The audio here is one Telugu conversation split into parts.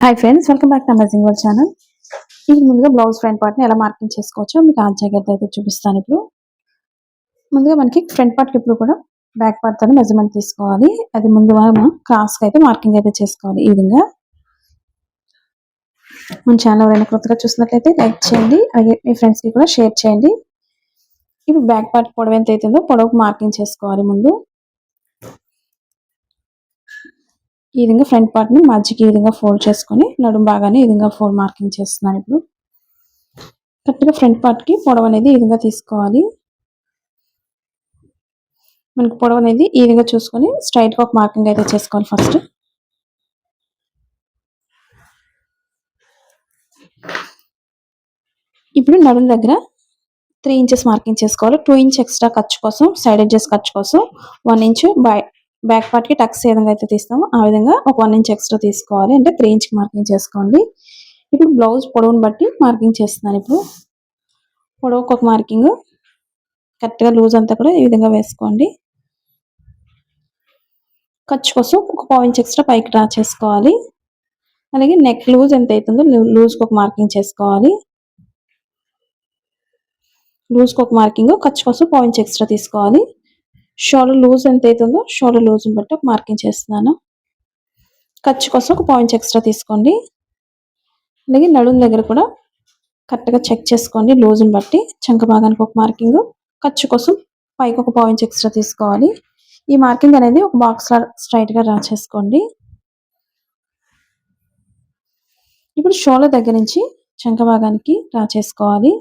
Hi friends welcome back to amazing world channel ఇది ముందుగా బ్లౌజ్ ఫ్రంట్ పార్ట్ని ఎలా మార్కింగ్ చేసుకోవచ్చో మీకు ఆ జాగ్రత్త అయితే చూపిస్తాను ఇప్పుడు. ముందుగా మనకి ఫ్రంట్ పార్ట్ ఇప్పుడు కూడా బ్యాక్ పార్ట్తో మెజర్మెంట్ తీసుకోవాలి. అది ముందు మనం క్రాస్కి అయితే మార్కింగ్ అయితే చేసుకోవాలి ఈ విధంగా. మన ఛానల్ ఎవరైనా కొత్తగా చూసినట్లయితే లైక్ చేయండి అలాగే మీ ఫ్రెండ్స్కి కూడా షేర్ చేయండి. ఇప్పుడు బ్యాక్ పార్ట్ పొడవు ఎంత అవుతుందో పొడవుకు మార్కింగ్ చేసుకోవాలి ముందు. ఈ విధంగా ఫ్రంట్ పార్ట్ని మధ్యకి ఈ విధంగా ఫోల్డ్ చేసుకొని నడుం బాగానే ఈ విధంగా ఫోల్డ్ మార్కింగ్ చేస్తున్నాను ఇప్పుడు. కరెక్ట్గా ఫ్రంట్ పార్ట్కి పొడవు అనేది ఈ విధంగా తీసుకోవాలి. మనకి పొడవు అనేది ఈ విధంగా చూసుకొని స్ట్రైట్గా ఒక మార్కింగ్ అయితే చేసుకోవాలి ఫస్ట్ ఇప్పుడు నడుం దగ్గర త్రీ ఇంచెస్ మార్కింగ్ చేసుకోవాలి. టూ ఇంచ్ ఎక్స్ట్రా ఖర్చు కోసం సైడ్ ఎడ్జెస్ ఖర్చు కోసం వన్ ఇంచ్ బై బ్యాక్ పార్ట్కి టక్స్ ఏ విధంగా అయితే తీస్తామో ఆ విధంగా ఒక వన్ ఇంచ్ ఎక్స్ట్రా తీసుకోవాలి. అంటే త్రీ ఇంచ్కి మార్కింగ్ చేసుకోండి. ఇప్పుడు బ్లౌజ్ పొడవును బట్టి మార్కింగ్ చేస్తున్నాను ఇప్పుడు. పొడవుకు ఒక మార్కింగ్. కరెక్ట్గా లూజ్ అంతా కూడా ఈ విధంగా వేసుకోండి. ఖర్చు కోసం ఒక పావు ఇంచ్ ఎక్స్ట్రా పైకి డ్రా చేసుకోవాలి. అలాగే నెక్ లూజ్ ఎంత అవుతుందో లూజ్కి ఒక మార్కింగ్ చేసుకోవాలి. లూజ్కి ఒక మార్కింగ్. ఖర్చు కోసం పావు ఇంచ్ ఎక్స్ట్రా తీసుకోవాలి. షోల్డర్ లూజ్ ఎంత అవుతుందో షోల్డర్ లూజ్ని బట్టి ఒక మార్కింగ్ చేస్తున్నాను. ఖర్చు కోసం ఒక పాయింట్ ఎక్స్ట్రా తీసుకోండి. అలాగే నడుం దగ్గర కూడా కరెక్ట్గా చెక్ చేసుకోండి లూజ్ని బట్టి చంక భాగానికి ఒక మార్కింగ్. ఖర్చు కోసం పైకి ఒక పాయింట్ ఎక్స్ట్రా తీసుకోవాలి. ఈ మార్కింగ్ అనేది ఒక బాక్స్ స్ట్రైట్గా రా చేసుకోండి. ఇప్పుడు షోల దగ్గర నుంచి చంక భాగానికి రా చేసుకోవాలి.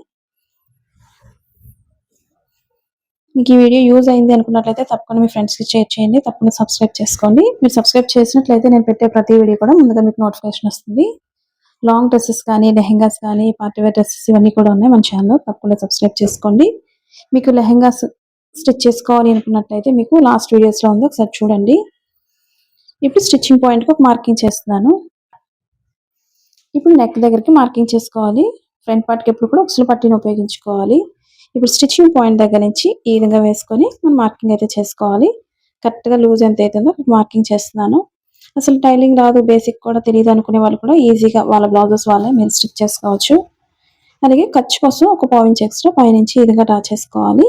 మీకు ఈ వీడియో యూజ్ అయింది అనుకున్నట్లయితే తప్పకుండా మీ ఫ్రెండ్స్కి షేర్ చేయండి. తప్పకుండా సబ్స్క్రైబ్ చేసుకోండి. మీరు సబ్స్క్రైబ్ చేసినట్లయితే నేను పెట్టే ప్రతి వీడియో కూడా ముందుగా మీకు నోటిఫికేషన్ వస్తుంది. లాంగ్ డ్రెస్సెస్ కానీ లెహెంగాస్ కానీ పార్టీ వేర్ డ్రెస్సెస్ ఇవన్నీ కూడా ఉన్నాయి మన ఛానల్లో తప్పకుండా సబ్స్క్రైబ్ చేసుకోండి. మీకు లెహెంగాస్ స్టిచ్ చేసుకోవాలి అనుకున్నట్లయితే మీకు లాస్ట్ వీడియోస్లో ఉంది. ఒకసారి చూడండి. ఇప్పుడు స్టిచ్చింగ్ పాయింట్కి ఒక మార్కింగ్ చేస్తున్నాను. ఇప్పుడు నెక్ దగ్గరికి మార్కింగ్ చేసుకోవాలి. ఫ్రంట్ పార్ట్కి ఎప్పుడు కూడా ఉక్సులు పట్టిని ఉపయోగించుకోవాలి. ఇప్పుడు స్టిచ్చింగ్ పాయింట్ దగ్గర నుంచి ఈ విధంగా వేసుకొని మనం మార్కింగ్ అయితే చేసుకోవాలి. కరెక్ట్గా లూజ్ ఎంత అవుతుందో మార్కింగ్ చేస్తున్నాను. అసలు టైలింగ్ రాదు బేసిక్ కూడా తెలియదు అనుకునే వాళ్ళు కూడా ఈజీగా వాళ్ళ బ్లౌజెస్ వాళ్ళే మీరు స్టిచ్ చేసుకోవచ్చు. అలాగే ఖర్చు కోసం ఒక పాయింట్ ఎక్స్ట్రా పైనుంచి ఈ విధంగా డ్రా చేసుకోవాలి.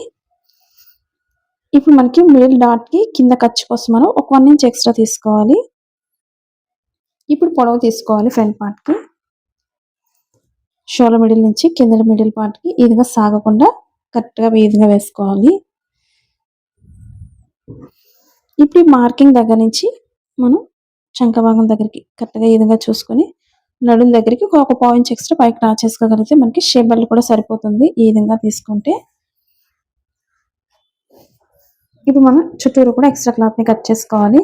ఇప్పుడు మనకి మిడిల్ డాట్కి కింద ఖర్చు కోసం మనం ఒక వన్ ఇంచ్ ఎక్స్ట్రా తీసుకోవాలి. ఇప్పుడు పొడవు తీసుకోవాలి ఫ్రంట్ పార్ట్కి. షోల మిడిల్ నుంచి కింద మిడిల్ పార్ట్కి ఈ విధంగా సాగకుండా కరెక్ట్గా విధంగా వేసుకోవాలి. ఇప్పుడు ఈ మార్కింగ్ దగ్గర నుంచి మనం చంక భాగం దగ్గరికి కరెక్ట్గా ఈ విధంగా చూసుకొని నడుం దగ్గరికి ఒక పాయింట్ ఎక్స్ట్రా పైకి డ్రా చేసుకోగలిగితే మనకి షేబల్ కూడా సరిపోతుంది ఈ విధంగా తీసుకుంటే. ఇప్పుడు మనం చుట్టూరు కూడా ఎక్స్ట్రా క్లాత్ని కట్ చేసుకోవాలి.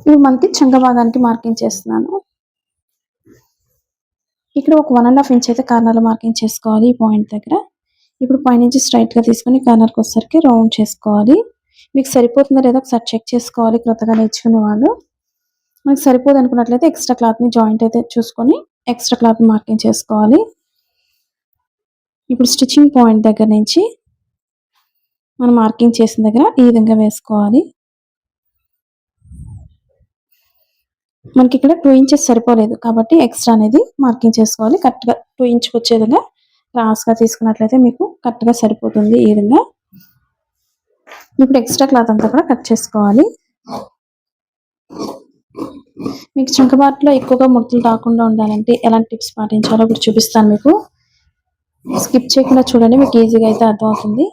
ఇప్పుడు మనకి చంక భాగానికి మార్కింగ్ చేస్తున్నాను. ఇక్కడ ఒక వన్ అండ్ హాఫ్ ఇంచ్ అయితే కార్నర్లో మార్కింగ్ చేసుకోవాలి ఈ పాయింట్ దగ్గర. ఇప్పుడు పైనుంచి స్ట్రైట్గా తీసుకొని కార్నర్కి వచ్చేసరికి రౌండ్ చేసుకోవాలి. మీకు సరిపోతుందా లేదా ఒకసారి చెక్ చేసుకోవాలి క్రొత్తగా నేర్చుకునే వాళ్ళు. మనకి సరిపోదు అనుకున్నట్లయితే ఎక్స్ట్రా క్లాత్ని జాయింట్ అయితే చూసుకొని ఎక్స్ట్రా క్లాత్ మార్కింగ్ చేసుకోవాలి. ఇప్పుడు స్టిచ్చింగ్ పాయింట్ దగ్గర నుంచి మనం మార్కింగ్ చేసిన దగ్గర ఈ విధంగా వేసుకోవాలి. మనకి ఇక్కడ టూ ఇంచెస్ సరిపోలేదు కాబట్టి ఎక్స్ట్రా అనేది మార్కింగ్ చేసుకోవాలి. కరెక్ట్గా టూ ఇంచ్కి వచ్చే విధంగా క్రాస్గా తీసుకున్నట్లయితే మీకు కరెక్ట్గా సరిపోతుంది ఈ విధంగా. ఇప్పుడు ఎక్స్ట్రా క్లాత్ అంతా కూడా కట్ చేసుకోవాలి. మీకు చింకబాట్లో ఎక్కువగా ముడతలు రాకుండా ఉండాలంటే ఎలాంటి టిప్స్ పాటించాలో ఇప్పుడు చూపిస్తాను మీకు. స్కిప్ చేయకుండా చూడండి మీకు ఈజీగా అయితే అర్థమవుతుంది.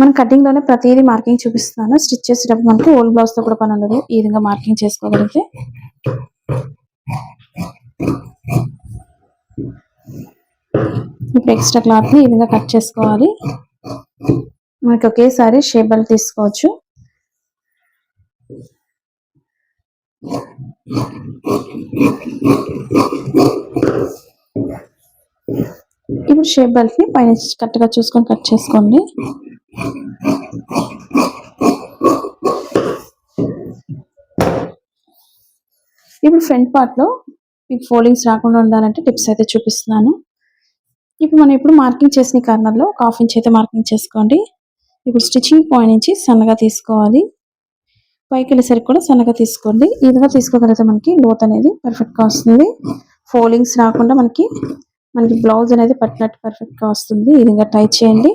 మనం కటింగ్లోనే ప్రతిదీ మార్కింగ్ చూపిస్తున్నాను స్టిచ్ చేసేటప్పుడు మనకి ఓల్డ్ బ్లౌజ్తో కూడా పని ఉండదు. ఈ విధంగా మార్కింగ్ చేసుకోగలిగితే. ఇప్పుడు ఎక్స్ట్రా క్లాత్ని ఈ విధంగా కట్ చేసుకోవాలి. మనకి ఒకేసారి షేప్ బెల్ట్ తీసుకోవచ్చు. ఇప్పుడు షేప్ బెల్ట్ని పైన కరెక్ట్గా చూసుకొని కట్ చేసుకోండి. ఇప్పుడు ఫ్రంట్ పార్ట్లో మీకు ఫోల్డింగ్స్ రాకుండా ఉండాలంటే టిప్స్ అయితే చూపిస్తున్నాను. ఇప్పుడు మనం ఇప్పుడు మార్కింగ్ చేసిన కార్నర్లో ఒక హాఫ్ ఇంచ్ అయితే మార్కింగ్ చేసుకోండి. ఇప్పుడు స్టిచ్చింగ్ పాయింట్ నుంచి సన్నగా తీసుకోవాలి. పైకి వెళ్ళేసరికి కూడా సన్నగా తీసుకోండి. ఈ విధంగా తీసుకోగలిగితే మనకి లోత్ అనేది పర్ఫెక్ట్గా వస్తుంది. ఫోల్డింగ్స్ రాకుండా మనకి మనకి బ్లౌజ్ అనేది పట్టినట్టు పర్ఫెక్ట్గా వస్తుంది. ఈ విధంగా చేయండి.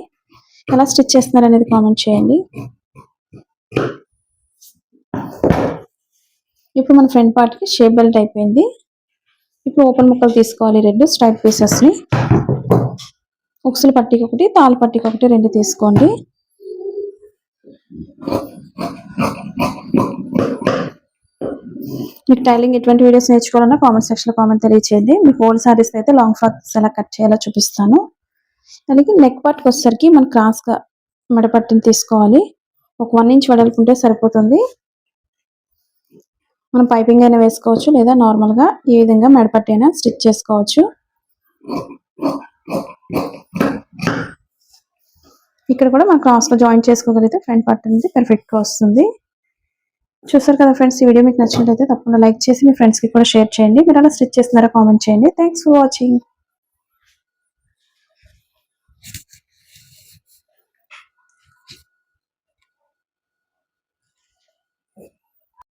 ఎలా స్టిచ్ చేస్తున్నారు అనేది కామెంట్ చేయండి. ఇప్పుడు మన ఫ్రంట్ పార్ట్కి షేప్ బెల్ట్ అయిపోయింది. ఇప్పుడు ఓపెన్ ముక్కలు తీసుకోవాలి రెండు స్ట్రైట్ పీసెస్ని. ఉక్సులు పట్టికి ఒకటి తాళ్ళ పట్టికి ఒకటి రెండు తీసుకోండి. మీకు టైలింగ్ ఎటువంటి వీడియోస్ నేర్చుకోవాలన్నా కామెంట్ సెక్షన్లో కామెంట్ తెలియచేయండి. మీకు ఓల్డ్ సారీస్ అయితే లాంగ్ ఫ్రాక్స్ ఎలా కట్ చేయాలో చూపిస్తాను. అలాగే నెక్ పార్ట్కి వచ్చేసరికి మనం క్రాస్ మెడపట్టిని తీసుకోవాలి. ఒక వన్ ఇంచ్ వెడల్పుంటే సరిపోతుంది. మనం పైపింగ్ అయినా వేసుకోవచ్చు లేదా నార్మల్గా ఈ విధంగా మెడపట్టి అయినా స్టిచ్ చేసుకోవచ్చు. ఇక్కడ కూడా మనం క్రాస్గా జాయిన్ చేసుకోగలిగితే ఫ్రంట్ పార్ట్ అనేది పర్ఫెక్ట్గా వస్తుంది. చూసారు కదా ఫ్రెండ్స్ ఈ వీడియో మీకు నచ్చినట్లయితే తప్పకుండా లైక్ చేసి మీ ఫ్రెండ్స్కి కూడా షేర్ చేయండి. మీరు అలా స్టిచ్ చేస్తున్నారా కామెంట్ చేయండి. Thanks for watching